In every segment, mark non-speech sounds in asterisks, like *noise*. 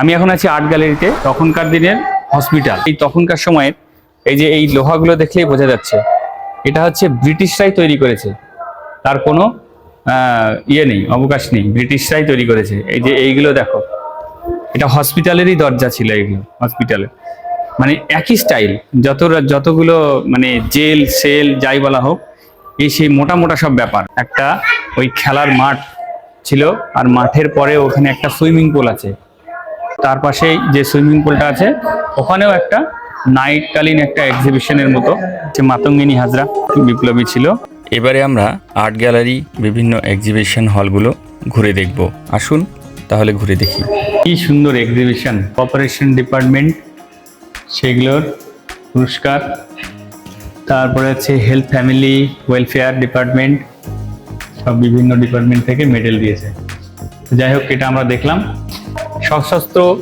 আমি এখন আছি আর্ট গ্যালারিতে, তখনকার দিনের হসপিটাল এই তখনকার সময়ের এই যে এই লোহাগুলো দেখলেই বোঝা যাচ্ছে, এটা হচ্ছে ব্রিটিশরাই তৈরি করেছে। তার কোনো ইয়ে নেই, অবকাশ নেই, ব্রিটিশরাই তৈরি করেছে। এই যে এইগুলো দেখো, এটা হসপিটালেরই দরজা ছিল এইগুলো হসপিটালে মানে একই স্টাইল যত যতগুলো মানে জেল, সেল, যাই বলা হোক, এই সেই মোটা মোটা সব ব্যাপার। একটা ওই খেলার মাঠ ছিল, আর মাঠের পরে ওখানে একটা সুইমিং পুল আছে। তার পাশেই যে সুইমিং পুলটা আছে ওখানেও একটা নাইটকালীন একটা এক্সিবিশনের মতো যে মাতঙ্গিনী হাজরা বিপ্লবী ছিল। এবারে আমরা আর্ট গ্যালারি বিভিন্ন এক্সিবিশন হলগুলো ঘুরে দেখব। আসুন তাহলে ঘুরে দেখি। কি সুন্দর এক্সিবিশন অপারেশন ডিপার্টমেন্ট সেগুলোর পুরস্কার তারপরে আছে হেলথ ফ্যামিলি ওয়েলফেয়ার ডিপার্টমেন্ট সব বিভিন্ন ডিপার্টমেন্ট থেকে মেডেল দিয়েছে। যাই হোক এটা আমরা দেখলাম। সশস্ত্র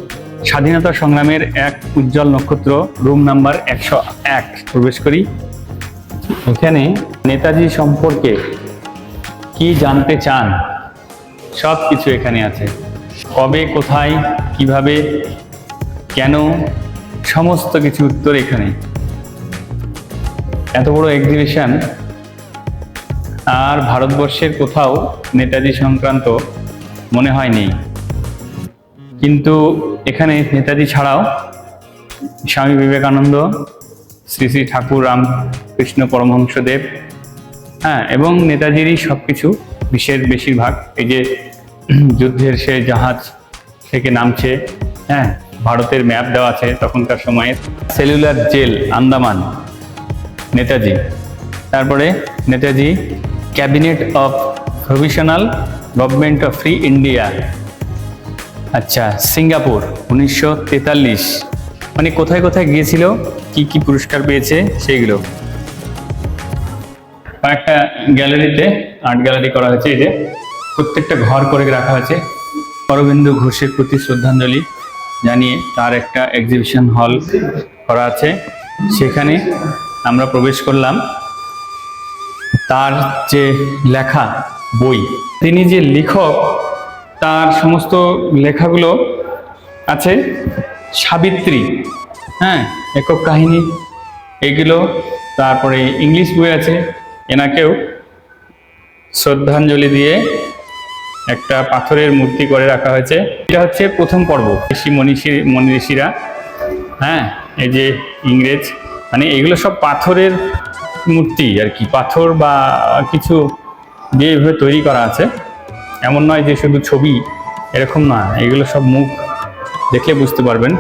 স্বাধীনতা সংগ্রামের এক উজ্জ্বল নক্ষত্র, রুম নাম্বার একশো এক। প্রবেশ করি। এখানে নেতাজি সম্পর্কে কি জানতে চান? সব কিছু এখানে আছে। কবে, কোথায়, কীভাবে, কেন? সমস্ত কিছু উত্তর এখানে। এত বড় এক্সিবিশন আর ভারতবর্ষের কোথাও নেতাজি সংক্রান্ত মনে হয় নেই কিন্তু এখানে নেতাজি ছাড়াও স্বামী বিবেকানন্দ, শ্রী শ্রী ঠাকুর রামকৃষ্ণ পরমহংসদেব হ্যাঁ এবং নেতাজিরই সব কিছু বিশ্বের বেশিরভাগ। এই যে যুদ্ধের সে জাহাজ থেকে নামছে হ্যাঁ ভারতের ম্যাপ দেওয়া আছে তখনকার সময়ের সেলুলার জেল, আন্দামান, নেতাজি। তারপরে Netaji, cabinet of provisional government of free India. আচ্ছা সিঙ্গাপুর, উনিশশো তেতাল্লিশ। মানে কোথায় কোথায় গিয়েছিল? কি কি পুরস্কার পেয়েছে? সেইগুলো। একটা গ্যালারিতে আর্ট গ্যালারি করা হয়েছে, এই যে। প্রত্যেকটা ঘর করে রাখা হয়েছে। অরবিন্দ ঘোষের প্রতি শ্রদ্ধাঞ্জলি জানিয়ে তার একটা এক্সিবিশন হল করা আছে। সেখানে আমরা প্রবেশ করলাম। তার যে লেখা, বই, তিনি যে লেখক তার সমস্ত লেখাগুলো আছে সাবিত্রী হ্যাঁ একক কাহিনী। এগুলো তারপরে ইংলিশ বই আছে, এনাকেও শ্রদ্ধাঞ্জলি দিয়ে একটা পাথরের মূর্তি করে রাখা হয়েছে। এটা হচ্ছে প্রথম পর্ব, ঋষি মনীষী মনি ঋষিরা হ্যাঁ এই যে ইংরেজ মানে এগুলো সব পাথরের মূর্তি আর কি, পাথর বা কিছু দিয়ে এভাবে তৈরি করা আছে। এমন নয় যে শুধু ছবি, এরকম না, এগুলো সব মুখ দেখলে বুঝতে পারবেন।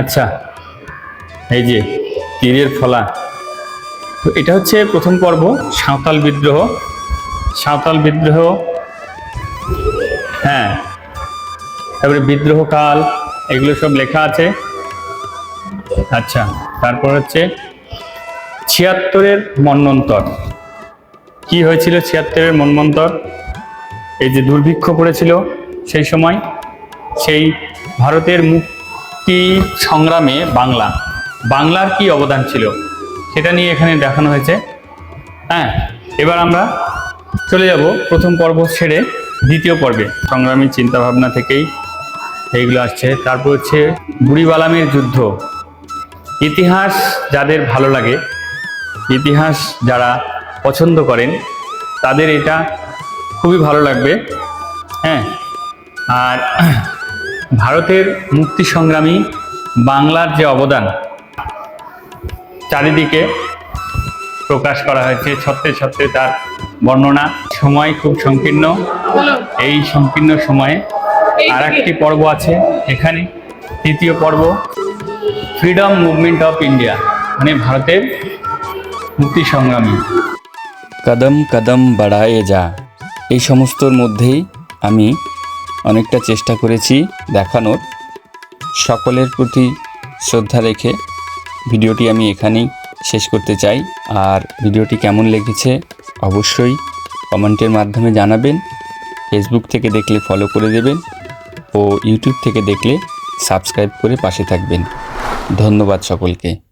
আচ্ছা এই যে, তীরের ফলা। তো এটা হচ্ছে প্রথম পর্ব, সাঁওতাল বিদ্রোহ। সাঁওতাল বিদ্রোহ হ্যাঁ তারপরে বিদ্রোহ কাল, এগুলো সব লেখা আছে। আচ্ছা তারপর হচ্ছে ছিয়াত্তরের মন্বন্তর কি হয়েছিল ছিয়াত্তরের মন্বন্তর এই যে দুর্ভিক্ষ পড়েছিল সেই সময়, সেই ভারতের মুক্তি সংগ্রামে বাংলা, বাংলার কি অবদান ছিল সেটা নিয়ে এখানে দেখানো হয়েছে। হ্যাঁ এবার আমরা চলে যাব প্রথম পর্ব ছেড়ে দ্বিতীয় পর্বে। সংগ্রামী চিন্তাভাবনা থেকেই এইগুলো আসছে। তারপর হচ্ছে বুড়িবালামের যুদ্ধ। ইতিহাস যাদের ভালো লাগে, ইতিহাস যারা পছন্দ করেন তাদের এটা খুবই ভালো লাগবে। হ্যাঁ আর *clears throat* ভারতের মুক্তি সংগ্রামী বাংলার যে অবদান চারিদিকে প্রকাশ করা হয়েছে ছত্রে ছত্রে তার বর্ণনা। সময় খুব সংকীর্ণ। এই সংকীর্ণ সময়ে আর একটি পর্ব আছে এখানে তৃতীয় পর্ব ফ্রিডম মুভমেন্ট অফ ইন্ডিয়া মানে ভারতের মুক্তি সংগ্রামী। কদম কদম বাড়ায়ে যা। এই সমস্তর মধ্যেই আমি অনেকটা চেষ্টা করেছি দেখানোর। সকলের প্রতি শ্রদ্ধা রেখে ভিডিওটি আমি এখানেই শেষ করতে চাই। আর ভিডিওটি কেমন লেগেছে অবশ্যই কমেন্টের মাধ্যমে জানাবেন। ফেসবুক থেকে দেখলে ফলো করে দেবেন ও ইউটিউব থেকে দেখলে সাবস্ক্রাইব করে পাশে থাকবেন। ধন্যবাদ সকলকে।